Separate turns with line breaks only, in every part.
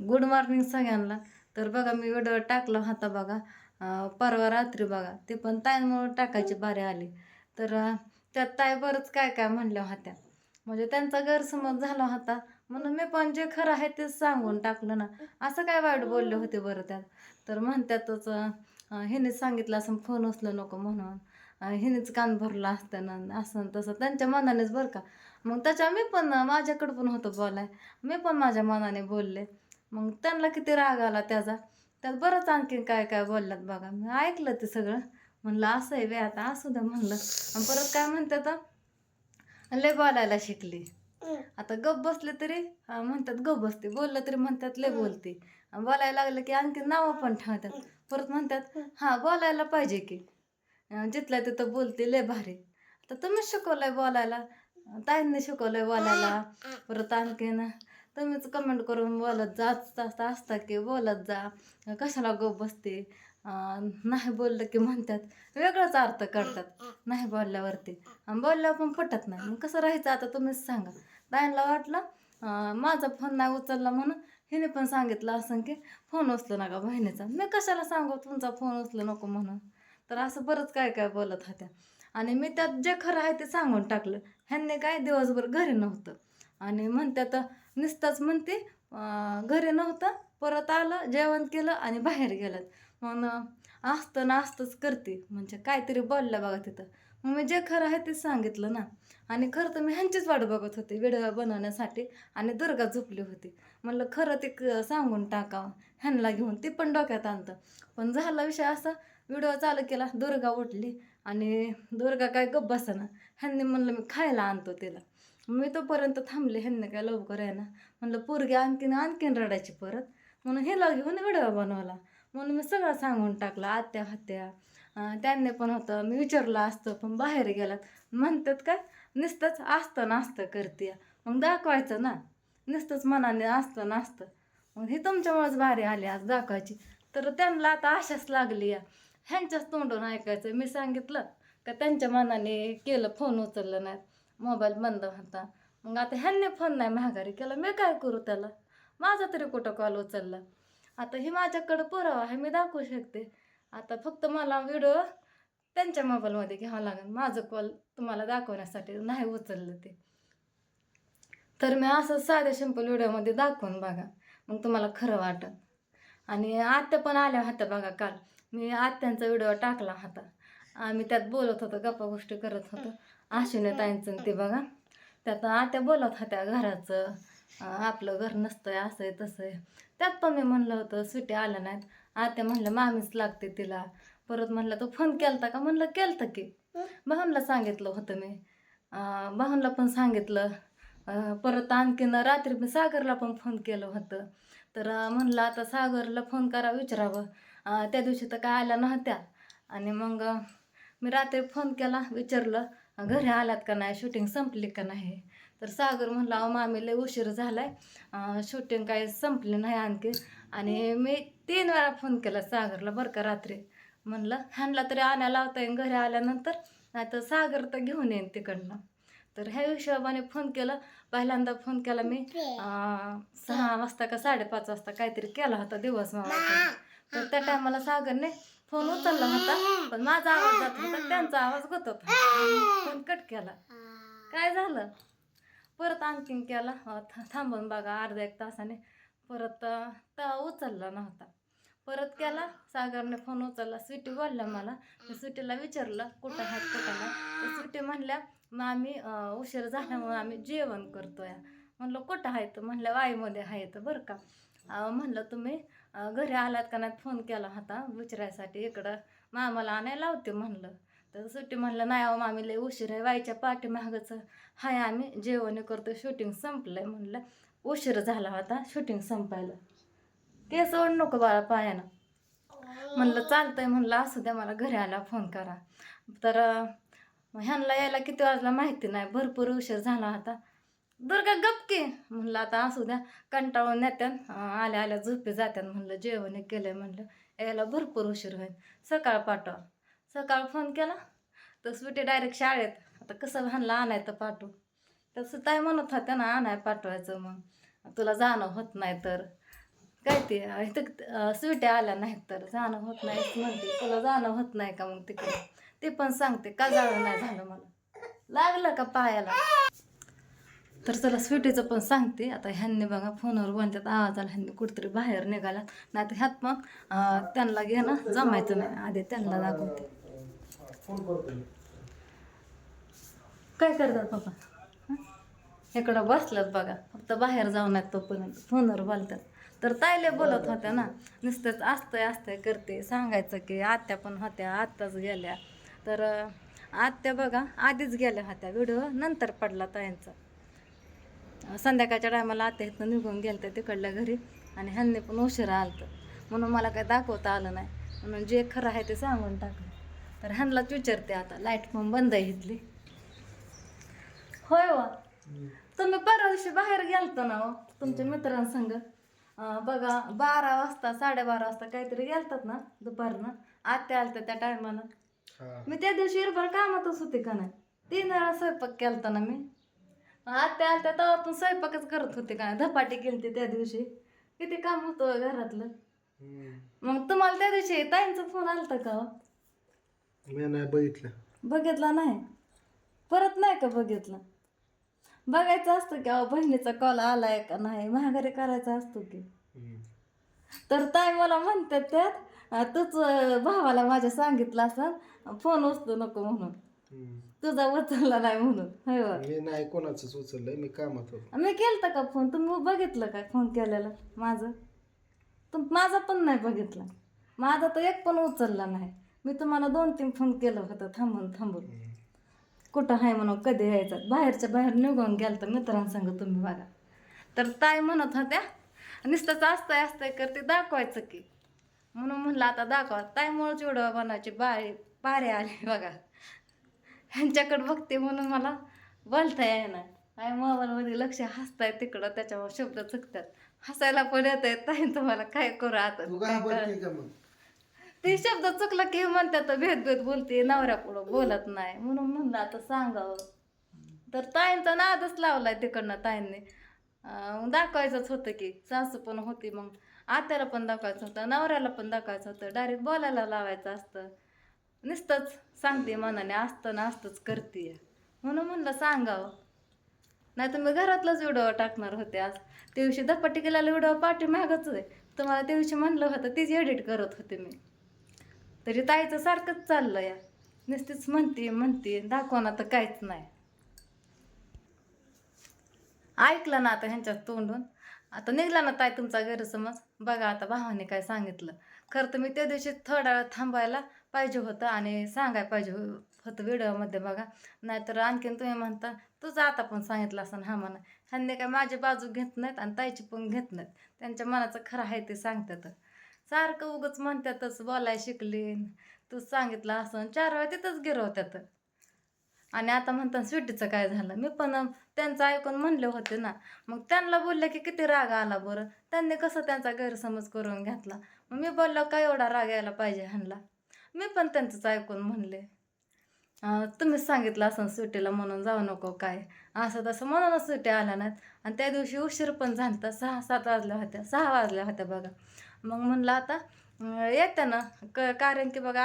Good morning सगळ्यांना. तर बघा मी व्हिडिओ टाकला होता बघा. परवा रात्री बघा. ते पण ताईंमुळे टाकायची बारी आली. तर त्या त्यात ताई बरंच काय काय म्हणल्या होत्या. म्हणजे त्यांचा गैरसमज झाला होता. म्हणून मी पण जे खरं आहे तेच सांगून टाकलं ना. असं काय वाईट बोलले होते बरं त्यात. तर म्हणतातच हिने हिनेच सांगितलं असं फोन उचलं नको म्हणून. हिनेच कान भरला असतं ना असं तसं. त्यांच्या मनानेच बरं का. मग त्याच्या मी पण माझ्याकडं पण होतं बोलाय. मी पण माझ्या मनाने बोलले. मग त्यांना किती राग आला त्याचा. त्यात बरंच आणखीन काय काय बोलल्यात बघा. मी ऐकलं ते सगळं. म्हणलं असं आहे बे आता असू द्या म्हणलं. आणि परत काय म्हणतात लय बोलायला शिकली. आता गप बसले तरी म्हणतात गप बसते. बोललं तरी म्हणतात लय बोलते. आणि बोलायला लागलं की आणखी नावं पण ठेवतात. परत म्हणतात हां बोलायला पाहिजे की. जिथल्या तिथं बोलते लय भारी. तर तुम्हीच शिकवलंय बोलायला. ताईंनी शिकवलंय बोलायला. परत आणखीन तुम्हीच कमेंट करून बोलत जा असता असता की बोलत जा. कशाला गप बसते? नाही बोललं की म्हणतात. वेगळाच अर्थ करतात. नाही बोलल्यावरती. आणि बोलल्यावर पण पटत नाही. मग कसं राहायचं आता तुम्हीच सांगा. ताईंना वाटलं माझा फोन नाही उचलला म्हणून हिने पण सांगितलं असं की फोन उचलू नका बहिणीचा. मी कशाला सांगू तुमचा फोन उचलू नको म्हणून? तर असं बरंच काय काय बोलत होत्या. आणि मी त्यात जे खरं आहे ते सांगून टाकलं. ह्यांनी काय दिवसभर घरी नव्हतं. आणि म्हणतात नुसतंच म्हणते घरी नव्हतं परत आलं जेवण केलं आणि बाहेर गेलं मग असतं ना असतंच करते. म्हणजे काहीतरी बोललं बघा तिथं. मग मी जे खरं आहे ते सांगितलं ना. आणि खरं तर मी ह्यांचीच वाट बघत होते व्हिडिओ बनवण्यासाठी. आणि दुर्गा झोपली होती. म्हणलं खरं ते क- सांगून टाकावं. ह्यांना घेऊन. ते पण डोक्यात आणतं. पण झाला विषय असा व्हिडिओ चालू केला दुर्गा उठली. आणि दुर्गा काय गप्प बसना. ह्यांनी म्हणलं मी खायला आणतो तिला. मी तोपर्यंत थांबले ह्यांना काय लवकर आहे ना. म्हणलं पोरगी आणखीन आणखीन रडायची परत. म्हणून हिला घेऊन व्हिडिओ बनवला. म्हणून मी सगळं सांगून टाकलं आत्या हत्या. त्यांनी पण होतं मी विचारलं असतं पण बाहेर गेलात. म्हणतात काय नुसतंच असतं नास्तं करते. मग दाखवायचं ना. नुसतंच मनाने असतं नास्तं. मग हे तुमच्यामुळेच भारी आले आज दाखवायची. तर त्यांना आता आशाच लागली या. ह्यांच्याच तोंडून ऐकायचं. मी सांगितलं का त्यांच्या मनाने केलं फोन उचललं नाही मोबाईल बंद होता. मग आता ह्यांनी फोन नाही महागारी केला. मी काय करू त्याला? माझा तरी कुठं कॉल उचलला? आता हे माझ्याकडं पुरावा आहे मी दाखवू शकते. आता फक्त मला व्हिडिओ त्यांच्या मोबाईलमध्ये घ्यावा लागेल. माझं कॉल तुम्हाला दाखवण्यासाठी नाही उचललं ते. तर मी असं साध्या सिंपल व्हिडिओमध्ये दाखवून बघा. मग तुम्हाला खरं वाटत आणि आत्या पण आल्या होत्या बघा काल. मी आत्यांचा व्हिडिओ टाकला होता. आम्ही त्यात बोलत होतो गप्पा गोष्टी करत होतो. आशिने ताईंचं ते बघा. त्यात आत्या बोलत होत्या घराचं आपलं घर नसतंय असं आहे तसं आहे. त्यात पण मी म्हणलं होतं सुट्या आल्या नाहीत. आत्या म्हणलं मामीच लागते तिला. परत म्हणलं तो फोन केलता का? म्हणलं केलता की. भाऊनला सांगितलं होतं मी. अं, भाऊनला पण सांगितलं. परत आणखीन रात्री मी सागरला पण फोन केलं होतं. तर म्हणलं आता सागरला फोन करा विचारावं. त्या दिवशी तर काय आल्या नव्हत्या. आणि मग मी रात्री फोन केला विचारलं. घरी आलात का नाही? शूटिंग संपली का नाही? तर सागर म्हणला अहो मामी लय उशीर झालाय. शूटिंग काही संपली नाही आणखी. आणि मी तीन वेळा फोन केला सागरला बरं का रात्री. म्हणलं ह्यांना तरी आणायला लावता येईन घरी आल्यानंतर नाही तर सागर तर घेऊन येईन तिकडनं. तर ह्या हिशोबाने फोन केला. पहिल्यांदा फोन केला मी सहा वाजता का साडेपाच वाजता काहीतरी केला होता दिवस मला तर त्या टायमाला सागरने फोन उचलला होता. पण माझा आवाज जात होता त्यांचा आवाज होत होता. फोन कट केला. काय झालं? परत आणखीन केला. थांबून बघा अर्ध्या एक तासाने. परत तवा उचलला नव्हता. परत केला. सागरने फोन उचलला. स्वीटी बोलल्या मला. मी स्वीटीला विचारलं कुठं हात कुठं तर स्वीटी म्हणल्या मग आम्ही उशीर झाल्यामुळे आम्ही जेवण करतोय. म्हणलं कुठं आहे तर म्हणलं वाईमध्ये आहे तर बरं का. म्हणलं तुम्ही घरी आलात का नाही? फोन केला होता विचारायसाठी इकडं. मामाला आणायला लावते म्हणलं. तर सुट्टी म्हणलं नाही अहो मामी लय उशीर आहे वाईच्या पाठीमागचं. हाय आम्ही जेवण करतो शूटिंग संपलंय म्हणलं. उशीर झाला होता शूटिंग संपायला. केस ओढ नको बाळा पायानं. म्हणलं चालतंय म्हणलं असू द्या मला घरी आला फोन करा. तर ह्यांना यायला किती वाजला माहिती नाही भरपूर उशीर झाला होता दुर्गा गपके म्हणलं आता असू द्या कंटाळून येत्यान आल्या आल्या झोपे जात्यान. म्हणलं जेवण केलं केलंय म्हणलं. यायला भरपूर उशीर होईल. सकाळ पाठवा. सकाळ फोन केला. तर स्वीटी डायरेक्ट शाळेत. आता कसं ह्यांना आणायचं पाठवू? तर सुताई म्हणत होत्या ना आणाय पाठवायचं मग. तुला जाणं होत नाही तर. काय ते इथं स्वीट्या आल्या नाहीत तर. जाणं होत नाही म्हणते. तुला जाणं होत नाही का मग तिकडे? ते पण सांगते का जाणं नाही झालं मला. लागलं का पायाला? तर चला स्वीटीचं पण सांगते. आता ह्यांनी बघा फोनवर बोलतात आवाज आला ह्यांनी कुठेतरी बाहेर निघाला. नाही तर ह्यात मग त्यांना घेणं जमायचं नाही. आधी त्यांना दाखवते. काय करतात बाबा इकडं बसलात बघा. फक्त बाहेर जाऊन आहेत तोपर्यंत. फोनवर बोलतात तर ताईले बोलत होत्या ना नुसतंच असतंय असतंय करते. सांगायचं की आत्या पण होत्या आत्ताच गेल्या. तर आत्या बघा आधीच गेल्या होत्या. व्हिडिओ नंतर पडला ताईंचा. संध्याकाळच्या टायमाला आत्या इथनं निघून गेलं तर तिकडल्या घरी आणि ह्यांनी पण उशिरा आलतं. म्हणून मला काही दाखवता आलं नाही. म्हणून जे खरं आहे ते सांगून टाकलं. तर ह्यांनाच विचारते आता लाइट पण बंद आहे इथली. होय वा. तुम्ही परवा दिवशी बाहेर गेलतो ना हो, तुमच्या मित्रांसंग? अं, बघा बारा वाजता साडेबारा वाजता काहीतरी गेलतात ना दुपारनं? आत्या आलत्या त्या टायमाला मी त्या दिवशी इरभर कामातच होते का नाही? तीन वेळा स्वयंपाक केलता ना मी. आत्या आलत्या तेव्हा पण स्वयंपाकच करत होते का धपाटी केलती त्या दिवशी. किती काम होतं घरातलं. मग तुम्हाला त्या दिवशी ताईंचा फोन आलता का? हो?
मी नाही बघितलं.
बघितला नाही? परत नाही का बघितलं? बघायचं असतं की अहो बहिणीचा कॉल आलाय का नाही? महागारी करायचा असतो की. तर ताई मला म्हणतात त्यात तूच भावाला माझ्या सांगितलं असं फोन उचलू नको म्हणून. तुझा उचलला नाही म्हणून. होय.
मी नाही कोणाचंच उचललंय मी कामात होतो
मी केलता का फोन तुम्ही बघितलं का फोन केलेला? माझं? तुम माझा पण नाही बघितला. माझा तर एक पण उचलला नाही. मी तुम्हाला दोन तीन फोन केलं होतं थांबून थांबून. कुठं आहे म्हणून कधी यायचं? बाहेरच्या बाहेर निघून गेलं तर मित्रांसंग तुम्ही बघा. तर ताई म्हणत होत्या नुसतंच असतंय असतंय करते दाखवायचं की. म्हणून म्हणलं आता दाखवा. ताईमुळेच व्हिडिओ बनवायची बारी बारे आली बघा. ह्यांच्याकडे बघते म्हणून मला बोलता येईना. काय मोबाईलमध्ये लक्ष हसताय तिकडं त्याच्यावर शब्द चुकतात. हसायला पण येत आहे ताईंचं मला काय करू आता?
तू
शब्द चुकला की म्हणतात भेद भेद बोलते नवऱ्यापुढं बोलत नाही. म्हणून म्हणलं आता सांगावं. तर ताईंचा नादच लावलाय तिकडनं ताईंनी. दाखवायचंच होतं की सासू पण होती मग. आत्याला पण दाखवायचं होतं नवऱ्याला पण दाखवायचं होतं. डायरेक्ट बोलायला लावायचं असतं. नुसतंच सांगते मनाने असतं ना असतंच करते. म्हणून म्हणलं सांगावं. नाही तर मी घरातलाच व्हिडिओ टाकणार होते आज. त्या दिवशी दप्पाटी केलेला व्हिडिओ पाठी मागच आहे तुम्हाला त्या दिवशी म्हणलं होतं तीच एडिट करत होते मी. तरी ताईचं सारखंच चाललं या नुसतीच म्हणते म्हणते दाखवणार तर काहीच नाही. ऐकलं ना आता ह्यांच्यात तोंडून? आता निघला ना ताई तुमचा गैरसमज? बघा आता भावाने काय सांगितलं. खरं तर मी त्या दिवशी थोडा वेळ थांबायला पाहिजे होतं आणि सांगायला पाहिजे होतं व्हिडिओमध्ये बघा. नाहीतर आणखीन तुम्ही म्हणता तुझं आता पण सांगितलं असं हा म्हणा. ह्यांनी काय माझी बाजू घेत नाहीत आणि ताईची पण घेत नाहीत. त्यांच्या मनाचं खरं आहे ते सांगतात. सारखं उगच म्हणतातच बोलाय शिकले तू सांगितलं असं. चार वेळा तिथंच गिरवत्यात आणि आता म्हणतात स्वीटीचं काय झालं? मी पण त्यांचं ऐकून म्हणले होते ना. मग त्यांना बोलले की किती राग आला बरं. त्यांनी कसं त्यांचा गैरसमज करून घेतला? मग मी बोललो काय एवढा राग यायला पाहिजे ह्यांना? मी पण त्यांचंच ऐकून म्हणले. तुम्हीच सांगितलं असं सुट्टीला म्हणून जाऊ नको काय? असं तसं म्हणूनच सुट्ट्या आल्या नाहीत. आणि त्या दिवशी उशीर पण झालता. सहा सात वाजल्या होत्या. सहा वाजल्या होत्या बघा. मग म्हणलं आता अं, ना. क कारण की बघा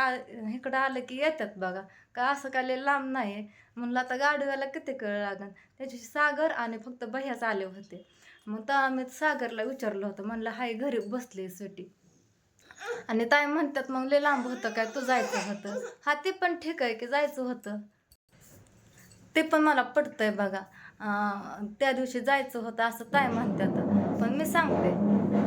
इकडं आलं की येतात बघा. का असं काय लांब नाही म्हणलं आता गाडीवाला किती कळ लागन? त्याची सागर आणि फक्त बह्याच आले होते. मग तर आम्ही सागरला विचारलं होतं. म्हणलं हाय घरी बसली सुटी. आणि ताई म्हणतात मग लय लांब होतं काय? तू जायचं होतं. हा ते पण ठीक आहे की जायचं होतं. ते पण मला पटतंय बघा. त्या दिवशी जायचं होतं असं ताई म्हणतात. पण मी सांगते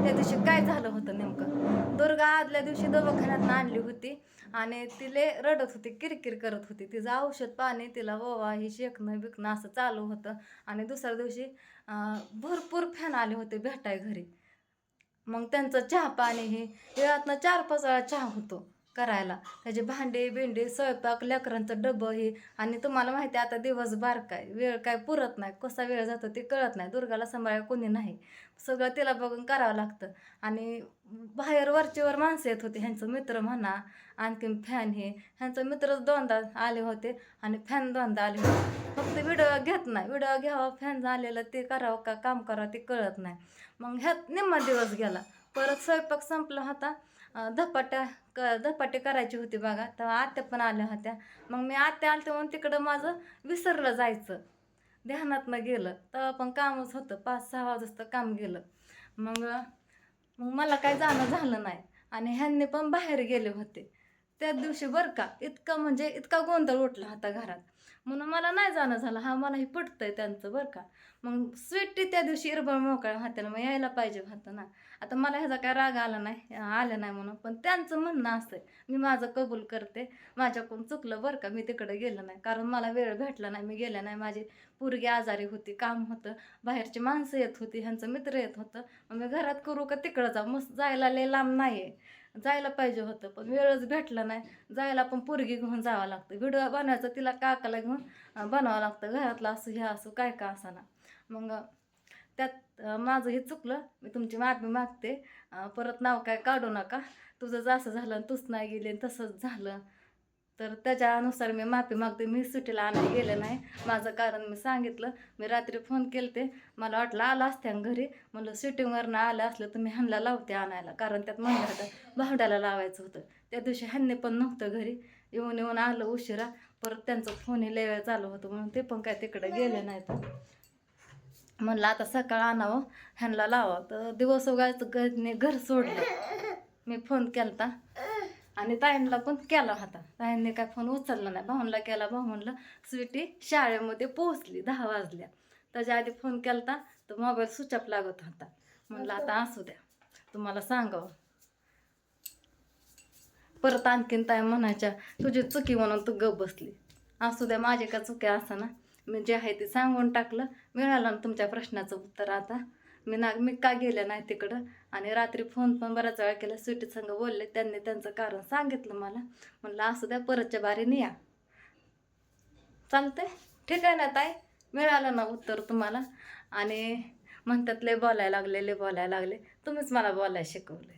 त्या दिवशी काय झालं होतं नेमकं? दुर्गा आदल्या दिवशी दवाखान्यात आणली होती आणि तिले रडत होती किरकिर करत होती. तिचं औषध पाणी तिला ववा ही शेकणं बिकणं असं चालू होतं आणि दुसऱ्या दिवशी भरपूर फॅन आले होते भेटाय घरी. मग त्यांचं चहा पाणी हे वेळातनं चार पाच वेळा चहा होतो. करायला. त्याचे भांडे बिंडे स्वयंपाक लेकरांचं डबं हे. आणि तुम्हाला माहिती आहे आता दिवस बार काय वेळ काय पुरत नाही. कसा वेळ जातो ते कळत नाही. दुर्गाला सांभाळायला कोणी नाही. सगळं तिला बघून करावं लागतं. आणि बाहेर वरचेवर माणसं येत होते. ह्यांचं मित्र म्हणा आणखीन फॅन हे. ह्यांचं मित्र दोनदा आले होते आणि फॅन दोनदा आले होते. फक्त व्हिडिओ घेत नाही. व्हिडिओ घ्यावा फॅन झालेलं ते करावं का काम करावं ते कळत नाही. मग ह्यात निम्मा दिवस गेला. परत स्वयंपाक संपला होता. धपाट्या क धपाटे करायची होती बघा. तेव्हा आत्या पण आल्या होत्या. मग मी आत्या आलते म्हणून तिकडं माझं विसरलं जायचं. ध्यानातनं गेलं. तेव्हा पण कामच होतं. पाच सहा वाजता काम गेलं. मग मग मला काय जाणं झालं नाही. आणि ह्यांनी पण बाहेर गेले होते. त्या दिवशी बरं का इतका म्हणजे इतका गोंधळ उठला होता घरात. म्हणून मला नाही जाणं झालं हा मलाही पटतंय त्यांचं बरं का. मग स्वीटी त्या दिवशी इरबळ मोकळ्या हाताला मग यायला पाहिजे होतं ना. आता मला ह्याचा काय राग आला नाही आला नाही म्हणून. पण त्यांचं म्हणणं असं आहे मी माझं कबूल करते. माझ्याकडून चुकलं बरं का मी तिकडे गेलं नाही. कारण मला वेळ भेटला नाही मी गेले नाही. माझी पोरगी आजारी होती काम होतं. बाहेरची माणसं येत होती ह्यांचं मित्र येत होतं. मग मी घरात करू का तिकडं जाऊ? मस्त जायला लय लांब नाही आहे जायला पाहिजे होतं पण वेळच भेटला नाही. जायला पण पोरगी घेऊन जावं लागतं. व्हिडिओ बनवायचं तिला काकाला घेऊन बनवावं बनावं लागतं. घरातलं असं हे असं काय का ना मग त्यात माझं हे चुकलं. मी तुमची माफी मागते. परत नाव काय काढू नका. तुझं असं झालं तूच नाही गेले तसंच झालं. तर त्याच्यानुसार मी माफी मागते मी सुट्टीला आणायला गेले नाही. माझं कारण मी सांगितलं. मी रात्री फोन केलते. मला वाटलं आलं असत्या घरी. म्हणलं शूटिंगवरनं आलं असलं तर मी ह्यांना लावते आणायला. कारण त्यात म्हणलं होतं भावड्याला लावायचं होतं. त्या दिवशी ह्यांनी पण नव्हतं घरी. येऊन येऊन आलं उशिरा. परत त्यांचं फोनही लय वेळ चालू होतं म्हणून ते पण काय तिकडे गेले नाहीत. म्हणलं आता सकाळ आणावं ह्यांना लावा. तर दिवस उगायचं घर घर सोडलं. मी फोन केलता. आणि ताईंना पण केला होता. ताईंनी काय फोन उचलला नाही. भाऊनला केला भाऊ म्हणलं स्वीटी शाळेमध्ये पोहोचली दहा वाजल्या. त्याच्या आधी फोन केलता तर मोबाईल स्विच ऑफ लागत होता. म्हणलं आता असू द्या. तुम्हाला सांगावं. परत आणखीन ताई म्हणायच्या तुझी चुकी म्हणून तू गप बसली. असू द्या माझे का चुक्या असं ना मी जे आहे ते सांगून टाकलं. मिळालं ना तुमच्या प्रश्नाचं उत्तर आता. मी ना मी का गेले नाही तिकडं? आणि रात्री फोन पण बऱ्याच वेळा केला स्वीटी संग बोलले त्यांनी त्यांचं कारण सांगितलं मला. म्हणलं असू द्या परतच्या बारीने या चालतंय? ठीक आहे ना ताई. मिळालं ना उत्तर तुम्हाला. आणि म्हणतात लय बोलायला लागले लय बोलायला लागले. तुम्हीच मला बोलायला शिकवले.